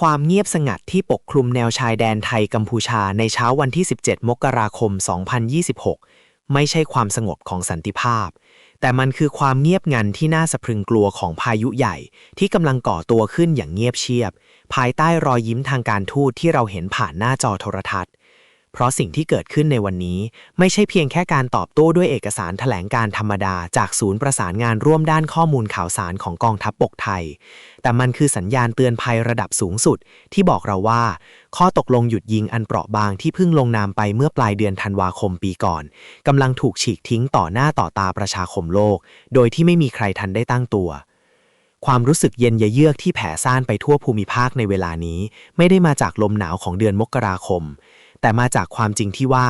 ความเงียบสงัดที่ปกคลุมแนวชายแดนไทยกัมพูชาในเช้าวันที่ 17 มกราคม 2026 ไม่ใช่ความสงบของสันติภาพ แต่มันคือความเงียบงันที่น่าสะพรึงกลัวของพายุใหญ่ ที่กำลังก่อตัวขึ้นอย่างเงียบเชียบ ภายใต้รอยยิ้มทางการทูตที่เราเห็นผ่านหน้าจอโทรทัศน์ เพราะสิ่งที่เกิดขึ้นในวันนี้ ไม่ใช่เพียงแค่การตอบโต้ด้วยเอกสารแถลงการธรรมดา จากศูนย์ประสานงานร่วมด้านข้อมูลข่าวสารของกองทัพบกไทย แต่มันคือสัญญาณเตือนภัยระดับสูงสุด ที่บอกเราว่า ข้อตกลงหยุดยิงอันเปราะบางที่เพิ่งลงนามไปเมื่อปลายเดือนธันวาคมปีก่อนกำลังถูกฉีกทิ้งต่อหน้าต่อตาประชาคมโลก โดยที่ไม่มีใครทันได้ตั้งตัวความรู้สึกเย็นเยือกที่แผ่ซ่านไปทั่วภูมิภาคในเวลานี้ ไม่ได้มาจากลมหนาวของเดือนมกราคม แต่มาจากความจริงที่ว่า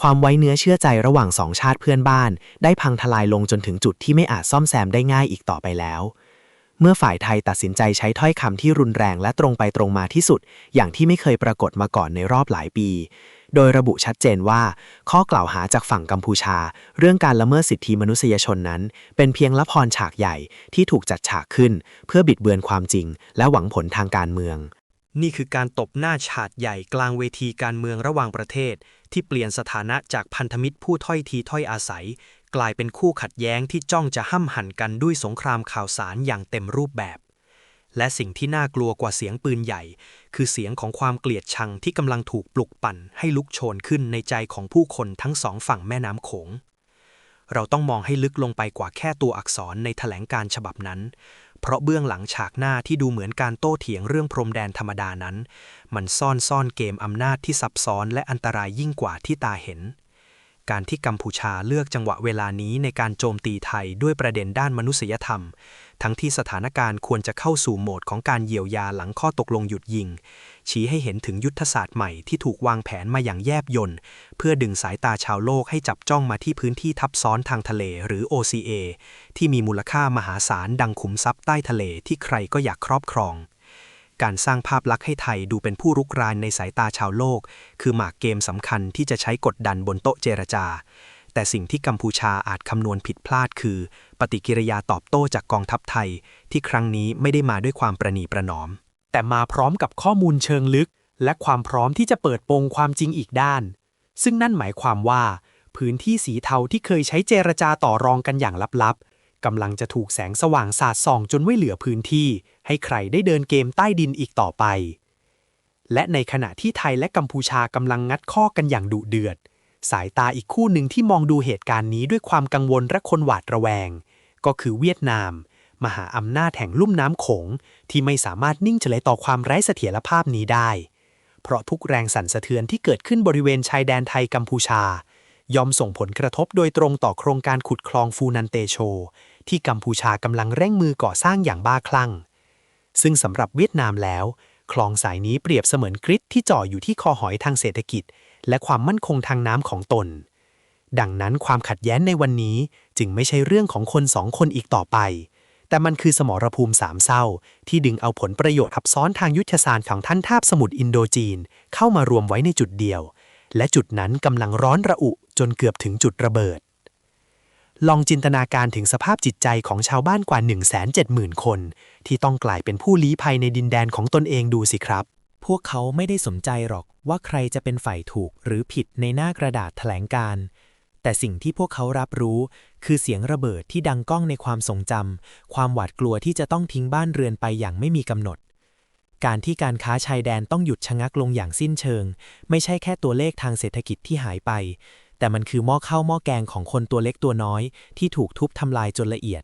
ความไว้เนื้อเชื่อใจระหว่างสองชาติเพื่อนบ้าน ได้พังทลายลงจนถึงจุดที่ไม่อาจซ่อมแซมได้ง่ายอีกต่อไปแล้ว เมื่อฝ่ายไทยตัดสินใจใช้ถ้อยคำที่รุนแรงและตรงไปตรงมาที่สุด อย่างที่ไม่เคยปรากฏมาก่อนในรอบหลายปี โดยระบุชัดเจนว่า ข้อกล่าวหาจากฝั่งกัมพูชา เรื่องการละเมิดสิทธิมนุษยชนนั้น เป็นเพียงละครฉากใหญ่ที่ถูกจัดฉากขึ้น เพื่อบิดเบือนความจริง และหวังผลทางการเมือง นี่คือการตบหน้าฉาดใหญ่กลางเวทีการเมืองระหว่างประเทศ ที่เปลี่ยนสถานะจากพันธมิตรผู้ถ้อยทีถ้อยอาศัย กลายเป็นคู่ขัดแย้งที่จ้องจะห้ำหั่นกันด้วยสงครามข่าวสารอย่างเต็มรูปแบบ และสิ่งที่น่ากลัวกว่าเสียงปืนใหญ่ คือเสียงของความเกลียดชังที่กำลังถูกปลุกปั่นให้ลุกโชนขึ้นในใจของผู้คนทั้งสองฝั่งแม่น้ำโขงเราต้องมองให้ลึกลงไปกว่าแค่ตัวอักษรในแถลงการฉบับนั้น เพราะเบื้องหลังฉากหน้าที่ดูเหมือนการโต้เถียงเรื่องพรมแดนธรรมดานั้น มันซ่อนซ่อนเกมอำนาจที่ซับซ้อนและอันตรายยิ่งกว่าที่ตาเห็น การที่กัมพูชาเลือกจังหวะเวลานี้ในการโจมตีไทยด้วยประเด็นด้านมนุษยธรรม ทั้งที่สถานการณ์ควรจะเข้าสู่โหมดของการเยียวยาหลังข้อตกลงหยุดยิง ชี้ให้เห็นถึงยุทธศาสตร์ใหม่ที่ถูกวางแผนมาอย่างแยบยลเพื่อดึงสายตาชาวโลกให้จับจ้องมาที่พื้นที่ทับซ้อนทางทะเลหรือ OCA ที่มีมูลค่ามหาศาลดังขุมทรัพย์ใต้ทะเลที่ใครก็อยากครอบครอง การสร้างภาพลักษณ์ให้ไทยดูเป็นผู้รุกรานในสายตาชาวโลก คือหมากเกมสำคัญที่จะใช้กดดันบนโต๊ะเจรจา แต่สิ่งที่กัมพูชาอาจคำนวณผิดพลาดคือ ปฏิกิริยาตอบโต้จากกองทัพไทย ที่ครั้งนี้ไม่ได้มาด้วยความประนีประนอม แต่มาพร้อมกับข้อมูลเชิงลึก และความพร้อมที่จะเปิดโปงความจริงอีกด้าน ซึ่งนั่นหมายความว่า พื้นที่สีเทาที่เคยใช้เจรจาต่อรองกันอย่างลับๆกำลังจะถูกแสงสว่างสาดส่องจนไม่เหลือพื้นที่ ให้ใครได้เดินเกมใต้ดินอีกต่อไป และในขณะที่ไทยและกัมพูชากำลังงัดข้อกันอย่างดุเดือด สายตาอีกคู่หนึ่งที่มองดูเหตุการณ์นี้ด้วยความกังวลและคนหวาดระแวง ก็คือเวียดนาม มหาอำนาจแห่งลุ่มน้ำโขง ที่ไม่สามารถนิ่งเฉลยต่อความไร้เสถียรภาพนี้ได้ เพราะทุกแรงสั่นสะเทือนที่เกิดขึ้นบริเวณชายแดนไทยกัมพูชา ยอมส่งผลกระทบโดยตรงต่อโครงการขุดคลองฟูนันเตโช ที่กัมพูชากำลังเร่งมือก่อสร้างอย่างบ้าคลั่ง ซึ่งสำหรับเวียดนามแล้ว คลองสายนี้เปรียบเสมือนกริดที่จ่ออยู่ที่คอหอยทางเศรษฐกิจ และความมั่นคงทางน้ำของตน ดังนั้นความขัดแย้งในวันนี้จึงไม่ใช่เรื่องของคนสองคนอีกต่อไป แต่มันคือสมรภูมิสามเศร้า ที่ดึงเอาผลประโยชน์ทับซ้อนทางยุทธศาสตร์ของท่านทาบสมุทรอินโดจีน เข้ามารวมไว้ในจุดเดียว และจุดนั้นกำลังร้อนระอุจนเกือบถึงจุดระเบิดลองจินตนาการถึงสภาพจิตใจของชาวบ้านกว่า 170,000 คน ที่ต้องกลายเป็นผู้ลี้ภัยในดินแดนของตนเองดูสิครับ พวกเขาไม่ได้สนใจหรอกว่าใครจะเป็นฝ่ายถูกหรือผิดในหน้ากระดาษแถลงการ์แต่สิ่งที่พวกเขารับรู้ คือเสียงระเบิดที่ดังก้องในความทรงจำความหวาดกลัวที่จะต้องทิ้งบ้านเรือนไปอย่างไม่มีกำหนด การที่การค้าชายแดนต้องหยุดชะงักลงอย่างสิ้นเชิง ไม่ใช่แค่ตัวเลขทางเศรษฐกิจที่หายไป แต่มันคือหม้อข้าวหม้อแกงของคนตัวเล็กตัวน้อย ที่ถูกทุบทำลายจนละเอียด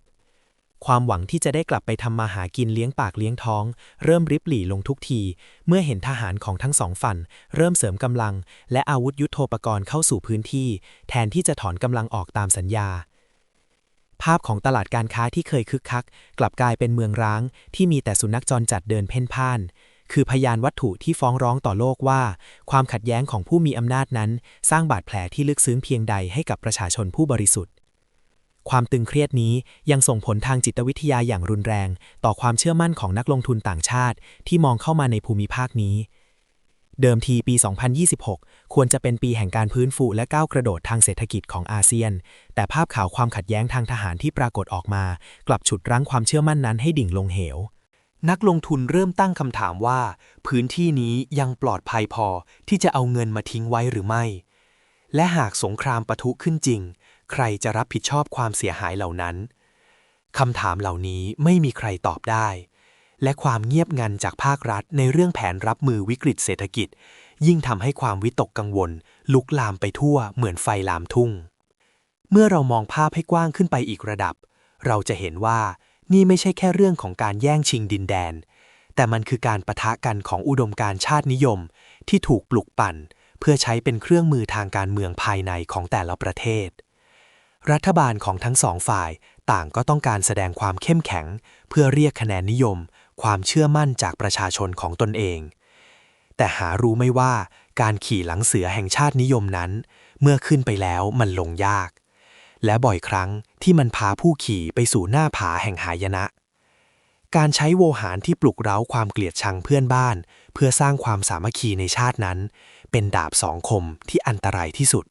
ความหวังที่จะได้กลับไปทำมาหากินเลี้ยงปากเลี้ยงท้อง เริ่มริบหรี่ลงทุกที เมื่อเห็นทหารของทั้งสองฝั่งเริ่มเสริมกำลัง และอาวุธยุโทโธปกรณ์เข้าสู่พื้นที่ แทนที่จะถอนกำลังออกตามสัญญา ภาพของตลาดการค้าที่เคยคึกคัก กลับกลายเป็นเมืองร้าง ที่มีแต่สุนัขจรจัดเดินเพ่นพ่าน คือพยานวัตถุที่ฟ้องร้องต่อโลกว่า ความขัดแย้งของผู้มีอำนาจนั้น สร้างบาดแผลที่ลึกซึ้งเพียงใดให้กับประชาชนผู้บริสุทธิ์ ความตึงเครียดนี้ยังส่งผลทางจิตวิทยาอย่างรุนแรง ต่อความเชื่อมั่นของนักลงทุนต่างชาติ ที่มองเข้ามาในภูมิภาคนี้ เดิมทีปี 2026 ควรจะเป็นปีแห่งการพื้นฟูและก้าวกระโดดทางเศรษฐกิจของอาเซียน แต่ภาพข่าวความขัดแย้งทางทหารที่ปรากฏออกมา กลับฉุดรั้งความเชื่อมั่นนั้นให้ดิ่งลงเหว นักลงทุนเริ่มตั้งคำถามว่า พื้นที่นี้ยังปลอดภัยพอที่จะเอาเงินมาทิ้งไว้หรือไม่ และหากสงครามปะทุขึ้นจริง ใครจะรับผิดชอบความเสียหายเหล่านั้นคำถามเหล่านี้ไม่มีใครตอบได้ และความเงียบงันจากภาครัฐในเรื่องแผนรับมือวิกฤตเศรษฐกิจ ยิ่งทำให้ความวิตกกังวล ลุกลามไปทั่วเหมือนไฟลามทุ่ง เมื่อเรามองภาพให้กว้างขึ้นไปอีกระดับ เราจะเห็นว่านี่ไม่ใช่แค่เรื่องของการแย่งชิงดินแดน แต่มันคือการประทะกันของอุดมการณ์ชาตินิยม ที่ถูกปลุกปั่น เพื่อใช้เป็นเครื่องมือทางการเมืองภายในของแต่ละประเทศ รัฐบาลของทั้งสองฝ่ายต่างก็ต้องการแสดงความเข้มแข็ง เพื่อเรียกคะแนนนิยม ความเชื่อมั่นจากประชาชนของตนเอง แต่หารู้ไม่ว่าการขี่หลังเสือแห่งชาตินิยมนั้น เมื่อขึ้นไปแล้วมันลงยาก และบ่อยครั้งที่มันพาผู้ขี่ไปสู่หน้าผาแห่งหายนะ การใช้โวหารที่ปลุกเร้าความเกลียดชังเพื่อนบ้าน เพื่อสร้างความสามัคคีในชาตินั้น เป็นดาบสองคมที่อันตรายที่สุด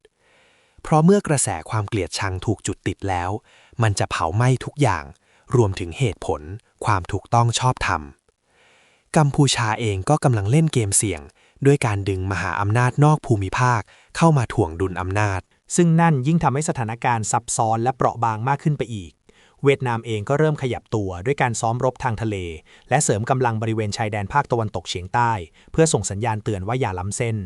เพราะเมื่อกระแสความเกลียดชังถูกจุดติดแล้ว มันจะเผาไหม้ทุกอย่าง รวมถึงเหตุผล ความถูกต้องชอบธรรม กัมพูชาเองก็กำลังเล่นเกมเสี่ยง ด้วยการดึงมหาอำนาจนอกภูมิภาค เข้ามาถ่วงดุลอำนาจ ซึ่งนั่นยิ่งทำให้สถานการณ์ซับซ้อนและเปราะบางมากขึ้นไปอีก เวียดนามเองก็เริ่มขยับตัวด้วยการซ้อมรบทางทะเล และเสริมกำลังบริเวณชายแดนภาคตะวันตกเฉียงใต้ เพื่อส่งสัญญาณเตือนว่าอย่าล้ำเส้น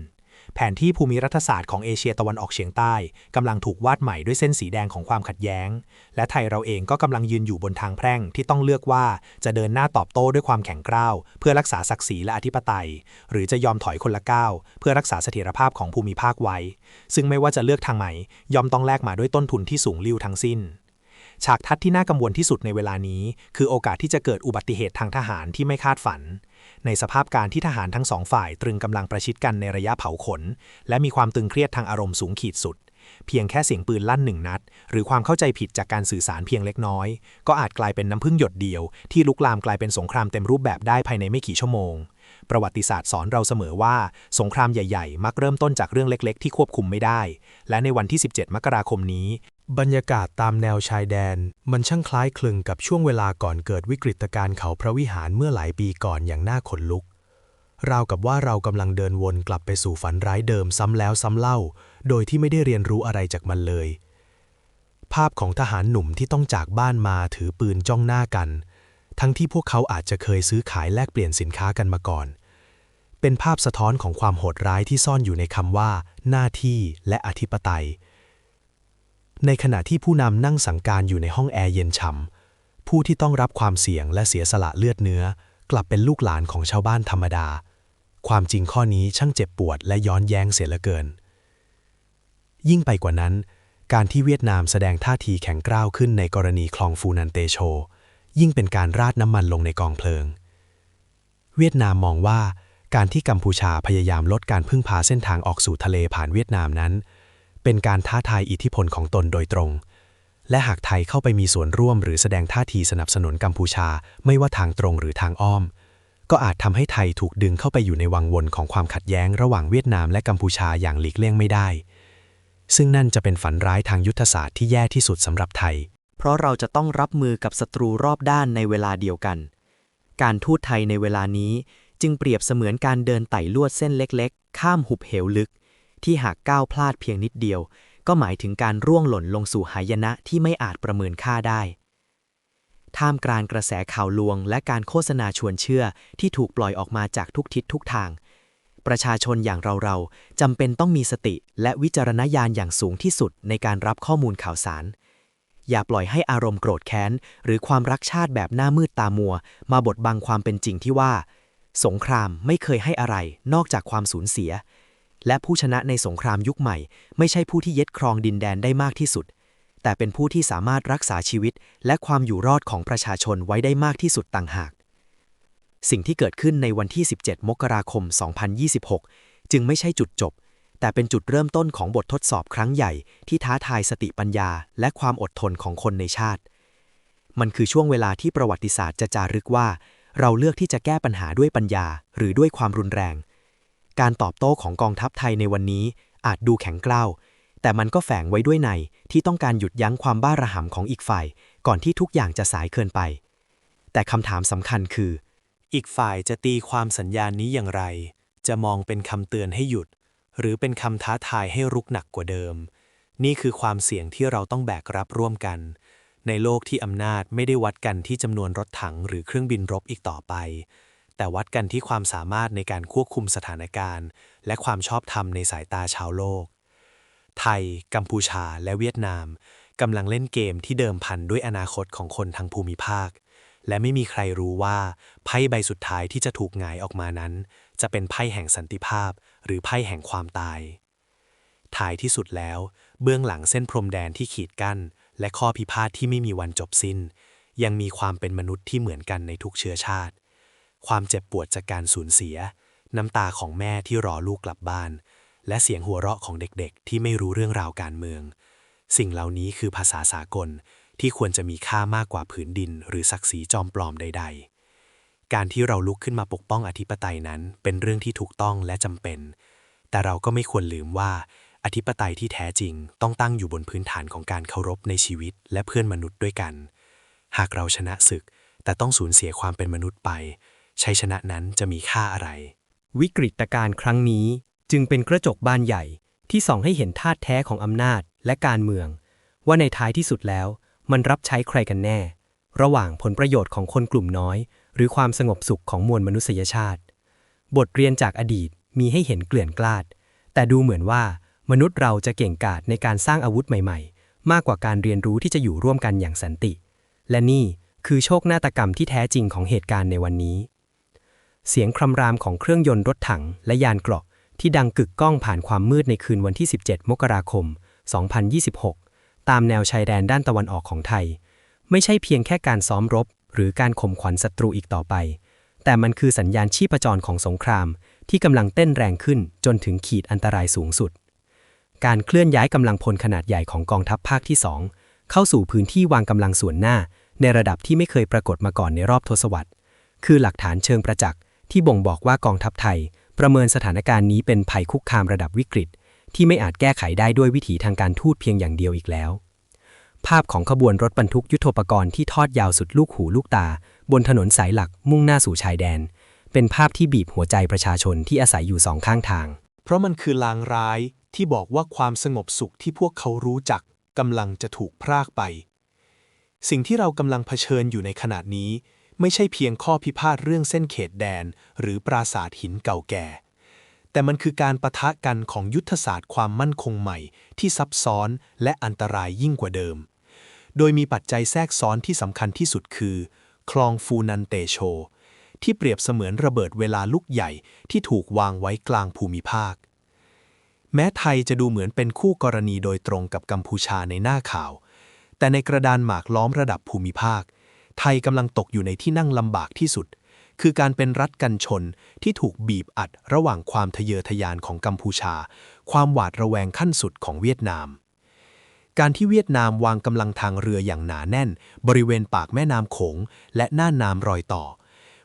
แผนที่ภูมิรัฐศาสตร์ของเอเชียตะวันออกเฉียงใต้กำลังถูกวาดใหม่ด้วยเส้นสีแดงของความขัดแย้ง และไทยเราเองก็กำลังยืนอยู่บนทางแพร่งที่ต้องเลือกว่าจะเดินหน้าตอบโต้ด้วยความแข็งกร้าว เพื่อรักษาศักดิ์ศรีและอธิปไตย หรือจะยอมถอยคนละก้าวเพื่อรักษาเสถียรภาพของภูมิภาคไว้ ซึ่งไม่ว่าจะเลือกทางไหนยอมต้องแลกมาด้วยต้นทุนที่สูงลิ่วทั้งสิ้น ฉากทัดที่น่ากังวลที่สุดในเวลานี้ คือโอกาสที่จะเกิดอุบัติเหตุทางทหารที่ไม่คาดฝัน ในสภาพการที่ทหารทั้งสองฝ่าย ตรึงกำลังประชิดกันในระยะเผาขน และมีความตึงเครียดทางอารมณ์สูงขีดสุด เพียงแค่เสียงปืนลั่นหนึ่งนัด หรือความเข้าใจผิดจากการสื่อสารเพียงเล็กน้อย ก็อาจกลายเป็นน้ำพึ่งหยดเดียว ที่ลุกลามกลายเป็นสงครามเต็มรูปแบบได้ภายในไม่กี่ชั่วโมงประวัติศาสตร์สอนเราเสมอว่า สงครามใหญ่ ๆ มักเริ่มต้นจากเรื่องเล็ก ๆ ที่ควบคุมไม่ได้ และในวันที่ 17 มกราคมนี้ บรรยากาศตามแนวชายแดน มันช่างคล้ายคลึงกับช่วงเวลาก่อนเกิดวิกฤตการณ์เขาพระวิหารเมื่อหลายปีก่อนอย่างน่าขนลุก ราวกับว่าเรากำลังเดินวนกลับไปสู่ฝันร้ายเดิมซ้ำแล้วซ้ำเล่า โดยที่ไม่ได้เรียนรู้อะไรจากมันเลย ภาพของทหารหนุ่มที่ต้องจากบ้านมาถือปืนจ้องหน้ากัน ทั้งที่พวกเขาอาจจะเคยซื้อขายแลกเปลี่ยนสินค้ากันมาก่อน เป็นภาพสะท้อนของความโหดร้ายที่ซ่อนอยู่ในคำว่า หน้าที่และอธิปไตย ในขณะที่ผู้นำนั่งสังการอยู่ในห้องแอร์เย็นฉ่ำผู้ที่ต้องรับความเสี่ยงและเสียสละเลือดเนื้อ กลับเป็นลูกหลานของชาวบ้านธรรมดา ความจริงข้อนี้ช่างเจ็บปวดและย้อนแย้งเสียเหลือเกิน ยิ่งไปกว่านั้น การที่เวียดนามแสดงท่าทีแข็งกร้าวขึ้นในกรณีคลองฟูนันเตโช ยิ่งเป็นการราดน้ำมันลงในกองเพลิง เวียดนามมองว่าการที่กัมพูชาพยายามลดการพึ่งพาเส้นทางออกสู่ทะเลผ่านเวียดนามนั้น เป็นการท้าทายอิทธิพลของตนโดยตรง และหากไทยเข้าไปมีส่วนร่วมหรือแสดงท่าทีสนับสนุนกัมพูชา ไม่ว่าทางตรงหรือทางอ้อม ก็อาจทำให้ไทยถูกดึงเข้าไปอยู่ในวังวนของความขัดแย้งระหว่างเวียดนามและกัมพูชาอย่างหลีกเลี่ยงไม่ได้ ซึ่งนั่นจะเป็นฝันร้ายทางยุทธศาสตร์ที่แย่ที่สุดสำหรับไทย เพราะเราจะต้องรับมือกับศัตรูรอบด้านในเวลาเดียวกัน การทูตไทยในเวลานี้จึงเปรียบเสมือนการเดินไต่ลวดเส้นเล็ก ๆ ข้ามหุบเหวลึก ที่หากก้าวพลาดเพียงนิดเดียว ก็หมายถึงการร่วงหล่นลงสู่หายนะที่ไม่อาจประเมินค่าได้ ท่ามกลางกระแสข่าวลวง และการโฆษณาชวนเชื่อที่ถูกปล่อยออกมาจากทุกทิศทุกทาง ประชาชนอย่างเราๆจำเป็นต้องมีสติและวิจารณญาณอย่างสูงที่สุดในการรับข้อมูลข่าวสาร อย่าปล่อยให้อารมณ์โกรธแค้น หรือความรักชาติแบบหน้ามืดตามัว มาบดบังความเป็นจริงที่ว่า สงครามไม่เคยให้อะไรนอกจากความสูญเสีย และผู้ชนะในสงครามยุคใหม่ ไม่ใช่ผู้ที่ยึดครองดินแดนได้มากที่สุด แต่เป็นผู้ที่สามารถรักษาชีวิต และความอยู่รอดของประชาชนไว้ได้มากที่สุดต่างหาก สิ่งที่เกิดขึ้นในวันที่ 17 มกราคม 2026 จึงไม่ใช่จุดจบ แต่เป็นจุดเริ่มต้นของบททดสอบครั้งใหญ่ที่ท้าทายสติปัญญา และความอดทนของคนในชาติ มันคือช่วงเวลาที่ประวัติศาสตร์จะจารึกว่า เราเลือกที่จะแก้ปัญหาด้วยปัญญา หรือด้วยความรุนแรง การตอบโต้ของกองทัพไทยในวันนี้อาจดูแข็งกร้าว แต่มันก็แฝงไว้ด้วยในที่ต้องการหยุดยั้งความบ้าระห่ำของอีกฝ่าย ก่อนที่ทุกอย่างจะสายเกินไป แต่คำถามสำคัญคือ อีกฝ่ายจะตีความสัญญาณนี้อย่างไร จะมองเป็นคำเตือนให้หยุด หรือเป็นคำท้าทายให้รุกหนักกว่าเดิม นี่คือความเสี่ยงที่เราต้องแบกรับร่วมกัน ในโลกที่อำนาจไม่ได้วัดกันที่จำนวนรถถังหรือเครื่องบินรบอีกต่อไป แต่วัดกันที่ความสามารถในการควบคุมสถานการณ์ และความชอบธรรมในสายตาชาวโลก ไทย กัมพูชา และเวียดนามกำลังเล่นเกมที่เดิมพันด้วยอนาคตของคนทางภูมิภาค และไม่มีใครรู้ว่าไพ่ใบสุดท้ายที่จะถูกหงายออกมานั้น จะเป็นไพ่แห่งสันติภาพ หรือไพ่แห่งความตายท้ายที่สุดแล้ว เบื้องหลังเส้นพรมแดนที่ขีดกั้น และข้อพิพาทที่ไม่มีวันจบสิ้น ยังมีความเป็นมนุษย์ที่เหมือนกันในทุกเชื้อชาติ ความเจ็บปวดจากการสูญเสีย น้ำตาของแม่ที่รอลูกกลับบ้าน และเสียงหัวเราะของเด็กๆ ที่ไม่รู้เรื่องราวการเมือง สิ่งเหล่านี้คือภาษาสากลที่ควรจะมีค่ามากกว่าผืนดิน หรือศักดิ์ศรีจอมปลอมใด ๆ การที่เราลุกขึ้นมาปกป้องอธิปไตยนั้นเป็นเรื่องที่ถูกต้องและจำเป็น แต่เราก็ไม่ควรลืมว่า อธิปไตยที่แท้จริง ต้องตั้งอยู่บนพื้นฐานของการเคารพในชีวิตและเพื่อนมนุษย์ด้วยกัน หากเราชนะศึก แต่ต้องสูญเสียความเป็นมนุษย์ไป ชัยชนะนั้นจะมีค่าอะไร วิกฤตการณ์ครั้งนี้จึงเป็นกระจกบานใหญ่ที่ส่องให้เห็นธาตุแท้ของอำนาจและการเมือง ว่าในท้ายที่สุดแล้ว มันรับใช้ใครกันแน่ ระหว่างผลประโยชน์ของคนกลุ่มน้อย หรือความสงบสุขของมวลมนุษยชาติ บทเรียนจากอดีตมีให้เห็นเกลื่อนกลาด แต่ดูเหมือนว่ามนุษย์เราจะเก่งกาจในการสร้างอาวุธใหม่ๆ มากกว่าการเรียนรู้ที่จะอยู่ร่วมกันอย่างสันติ และนี่คือโชคนาฏกรรมที่แท้จริงของเหตุการณ์ในวันนี้ เสียงครำรามของเครื่องยนต์รถถังและยานเกราะ ที่ดังกึกก้องผ่านความมืดในคืนวันที่ 17 มกราคม 2026 ตามแนวชายแดนด้านตะวันออกของไทย ไม่ใช่เพียงแค่การซ้อมรบ หรือการข่มขวัญศัตรูอีกต่อไป แต่มันคือสัญญาณชีพจรของสงคราม ที่กำลังเต้นแรงขึ้นจนถึงขีดอันตรายสูงสุด การเคลื่อนย้ายกำลังพลขนาดใหญ่ของกองทัพภาคที่ 2 เข้าสู่พื้นที่วางกำลังส่วนหน้า ในระดับที่ไม่เคยปรากฏมาก่อนในรอบทศวรรษคือหลักฐานเชิงประจักษ์ ที่บ่งบอกว่ากองทัพไทย ประเมินสถานการณ์นี้เป็นภัยคุกคามระดับวิกฤต ที่ไม่อาจแก้ไขได้ด้วยวิถีทางการทูตเพียงอย่างเดียวอีกแล้ว ภาพของขบวนรถบรรทุกยุทโธปกรณ์ที่ทอดยาวสุดลูกหูลูกตา บนถนนสายหลักมุ่งหน้าสู่ชายแดน เป็นภาพที่บีบหัวใจประชาชนที่อาศัยอยู่สองข้างทาง เพราะมันคือลางร้ายที่บอกว่าความสงบสุขที่พวกเขารู้จักกำลังจะถูกพรากไป สิ่งที่เรากำลังเผชิญอยู่ในขณะนี้ ไม่ใช่เพียงข้อพิพาทเรื่องเส้นเขตแดน หรือปราสาทหินเก่าแก่ แต่มันคือการประทะกันของยุทธศาสตร์ความมั่นคงใหม่ ที่ซับซ้อนและอันตรายยิ่งกว่าเดิม โดยมีปัจจัยแทรกซ้อนที่สำคัญที่สุดคือ คลองฟูนันเตโช ที่เปรียบเสมือนระเบิดเวลาลูกใหญ่ที่ถูกวางไว้กลางภูมิภาค แม้ไทยจะดูเหมือนเป็นคู่กรณีโดยตรงกับกัมพูชาในหน้าข่าว แต่ในกระดานหมากล้อมระดับภูมิภาค ไทยกำลังตกอยู่ในที่นั่งลำบากที่สุด คือการเป็นรัฐกันชนที่ถูกบีบอัดระหว่างความทะเยอทะยานของกัมพูชา ความหวาดระแวงขั้นสุดของเวียดนาม การที่เวียดนามวางกำลังทางเรืออย่างหนาแน่น บริเวณปากแม่น้ำโขง และหน่านน้ำรอยต่อ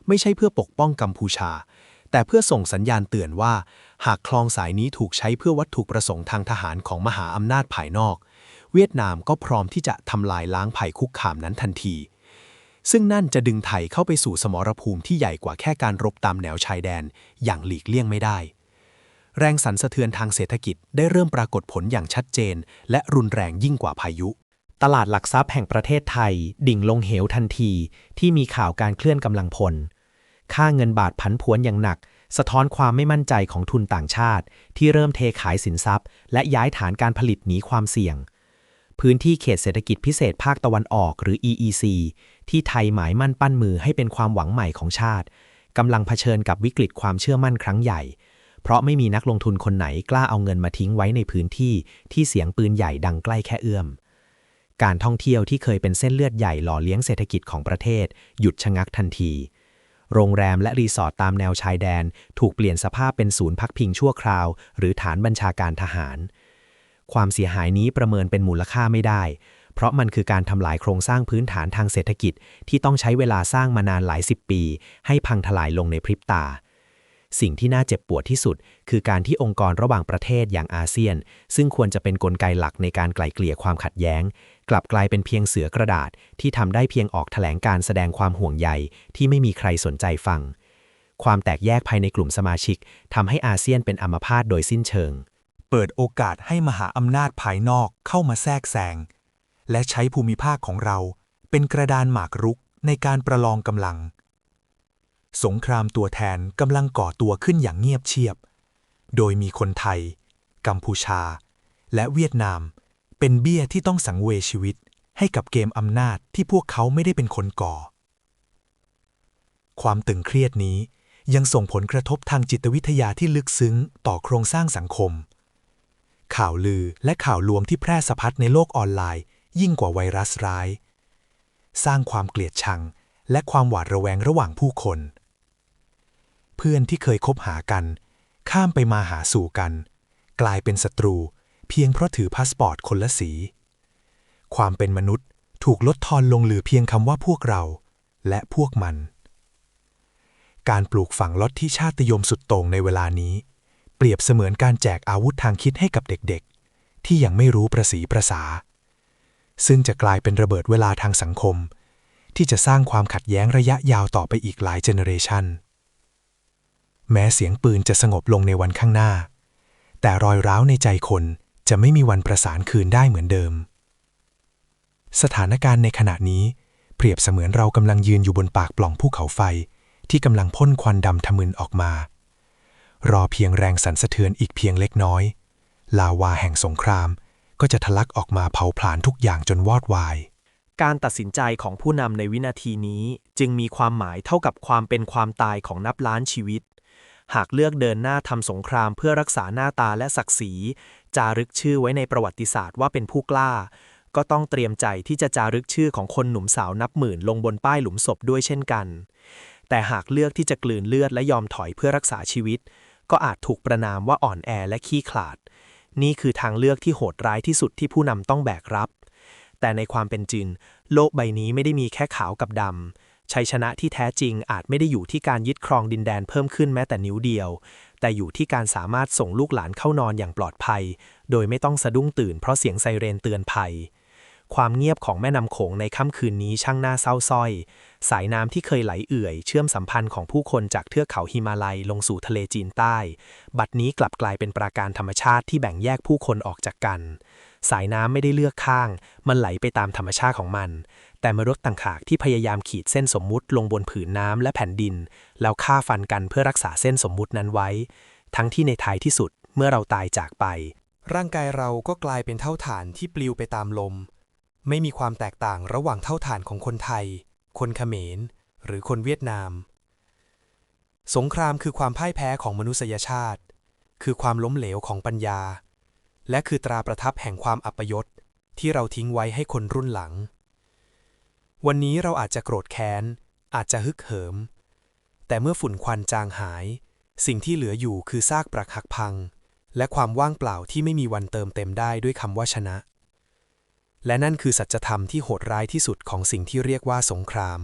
ไม่ใช่เพื่อปกป้องกัมพูชา แต่เพื่อส่งสัญญาณเตือนว่า หากคลองสายนี้ถูกใช้เพื่อวัตถุประสงค์ทางทหารของมหาอำนาจภายนอก เวียดนามก็พร้อมที่จะทำลายล้างภัยคุกคามนั้นทันที ซึ่งนั่นจะดึงไทยเข้าไปสู่สมรภูมิที่ใหญ่กว่าแค่การรบตามแนวชายแดน อย่างหลีกเลี่ยงไม่ได้ แรงสั่นสะเทือนทางเศรษฐกิจได้เริ่มปรากฏผลอย่างชัดเจน และรุนแรงยิ่งกว่าพายุ ตลาดหลักทรัพย์แห่งประเทศไทย ดิ่งลงเหวทันที ที่มีข่าวการเคลื่อนกำลังพล ค่าเงินบาทผันผวนอย่างหนัก สะท้อนความไม่มั่นใจของทุนต่างชาติ ที่เริ่มเทขายสินทรัพย์ และย้ายฐานการผลิตหนีความเสี่ยง พื้นที่เขตเศรษฐกิจพิเศษภาคตะวันออกหรือ EEC ที่ไทยหมายมั่นปั้นมือให้เป็นความหวังใหม่ของชาติกำลังเผชิญกับวิกฤตความเชื่อมั่นครั้งใหญ่ เพราะไม่มีนักลงทุนคนไหนกล้าเอาเงินมาทิ้งไว้ในพื้นที่ที่เสียงปืนใหญ่ดังใกล้แค่เอื้อม การท่องเที่ยวที่เคยเป็นเส้นเลือดใหญ่หล่อเลี้ยงเศรษฐกิจของประเทศ หยุดชะงักทันที โรงแรมและรีสอร์ทตามแนวชายแดน ถูกเปลี่ยนสภาพเป็นศูนย์พักพิงชั่วคราว หรือฐานบัญชาการทหาร ความเสียหายนี้ประเมินเป็นมูลค่าไม่ได้ เพราะมันคือการทำลายโครงสร้างพื้นฐานทางเศรษฐกิจ ที่ต้องใช้เวลาสร้างมานานหลายสิบปี ให้พังทลายลงในพริบตา สิ่งที่น่าเจ็บปวดที่สุด คือการที่องค์กรระหว่างประเทศอย่างอาเซียน ซึ่งควรจะเป็นนกลไกหลักในการไกล่เกลี่ยความขัดแย้ง กลับกลายเป็นเพียงเสือกระดาษที่ทำได้เพียงออกแถลงการแสดงความห่วงใยที่ไม่มีใครสนใจฟังความแตกแยกภายในกลุ่มสมาชิกทำให้อาเซียนเป็นอัมพาตโดยสิ้นเชิง เปิดโอกาสให้มหาอำนาจภายนอกเข้ามาแทรกแซง และใช้ภูมิภาคของเราเป็นกระดานหมากรุกในการประลองกำลัง สงครามตัวแทนกำลังก่อตัวขึ้นอย่างเงียบเชียบ โดยมีคนไทย กัมพูชา และเวียดนาม เป็นเบี้ยที่ต้องสังเวยชีวิตให้กับเกมอำนาจที่พวกเขาไม่ได้เป็นคนก่อ ความตึงเครียดนี้ยังส่งผลกระทบทางจิตวิทยาที่ลึกซึ้งต่อโครงสร้างสังคม ข่าวลือและข่าวลวงที่แพร่สะพัดในโลกออนไลน์ ยิ่งกว่าไวรัสร้าย สร้างความเกลียดชัง และความหวาดระแวงระหว่างผู้คน เพื่อนที่เคยคบหากัน ข้ามไปมาหาสู่กัน กลายเป็นศัตรู เพียงเพราะถือพาสปอร์ตคนละสี ความเป็นมนุษย์ถูกลดทอนลงเหลือเพียงคำว่าพวกเรา และพวกมัน การปลูกฝังลดที่ชาติยมสุดโต่งในเวลานี้ เปรียบเสมือนการแจกอาวุธทางคิดให้กับเด็กๆ ที่ยังไม่รู้ประสีประสา ซึ่งจะกลายเป็นระเบิดเวลาทางสังคม ที่จะสร้างความขัดแย้งระยะยาวต่อไปอีกหลายเจเนอเรชันแม้เสียงปืนจะสงบลงในวันข้างหน้า แต่รอยร้าวในใจคนจะไม่มีวันประสานคืนได้เหมือนเดิม สถานการณ์ในขณะนี้ เปรียบเสมือนเรากำลังยืนอยู่บนปากปล่องภูเขาไฟ ที่กำลังพ่นควันดำทะมึนออกมา รอเพียงแรงสั่นสะเทือนอีกเพียงเล็กน้อย ลาวาแห่งสงคราม ก็จะทะลักออกมาเผาผลาญทุกอย่างจนวอดวาย การตัดสินใจของผู้นำในวินาทีนี้จึงมีความหมายเท่ากับความเป็นความตายของนับล้านชีวิต หากเลือกเดินหน้าทำสงครามเพื่อรักษาหน้าตาและศักดิ์ศรี จารึกชื่อไว้ในประวัติศาสตร์ว่าเป็นผู้กล้า ก็ต้องเตรียมใจที่จะจารึกชื่อของคนหนุ่มสาวนับหมื่นลงบนป้ายหลุมศพด้วยเช่นกันแต่หากเลือกที่จะกลืนเลือดและยอมถอยเพื่อรักษาชีวิต ก็อาจถูกประนามว่าอ่อนแอและขี้ขลาด นี่คือทางเลือกที่โหดร้ายที่สุดที่ผู้นำต้องแบกรับ แต่ในความเป็นจริง โลกใบนี้ไม่ได้มีแค่ขาวกับดำชัยชนะที่แท้จริงอาจไม่ได้อยู่ที่การยึดครองดินแดนเพิ่มขึ้นแม้แต่นิ้วเดียว แต่อยู่ที่การสามารถส่งลูกหลานเข้านอนอย่างปลอดภัย โดยไม่ต้องสะดุ้งตื่นเพราะเสียงไซเรนเตือนภัย ความเงียบของแม่น้ำโขงในค่ำคืนนี้ช่างน่าเศร้าสร้อย สายน้ำที่เคยไหลเอื่อย เชื่อมสัมพันธ์ของผู้คนจากเทือกเขาฮิมาลัยลงสู่ทะเลจีนใต้ บัดนี้กลับกลายเป็นปราการธรรมชาติที่แบ่งแยกผู้คนออกจากกัน สายน้ำไม่ได้เลือกข้าง มันไหลไปตามธรรมชาติของมัน แต่มรดต่างขากที่พยายามขีดเส้นสมมุติลงบนผืนน้ำและแผ่นดิน แล้วฆ่าฟันกันเพื่อรักษาเส้นสมมุตินั้นไว้ ทั้งที่ในท้ายที่สุดเมื่อเราตายจากไป ร่างกายเราก็กลายเป็นเท่าฐานที่ปลิวไปตามลม ไม่มีความแตกต่างระหว่างเท่าฐานของคนไทย คนเขมร หรือคนเวียดนาม สงครามคือความพ่ายแพ้ของมนุษยชาติ คือความล้มเหลวของปัญญา และคือตราประทับแห่งความอัปยศที่เราทิ้งไว้ให้คนรุ่นหลัง วันนี้เราอาจจะโกรธแค้น อาจจะฮึกเหิม แต่เมื่อฝุ่นควันจางหาย สิ่งที่เหลืออยู่คือซากปรักหักพัง และความว่างเปล่าที่ไม่มีวันเติมเต็มได้ด้วยคำว่าชนะ และนั่นคือสัจธรรมที่โหดร้ายที่สุดของสิ่งที่เรียกว่าสงคราม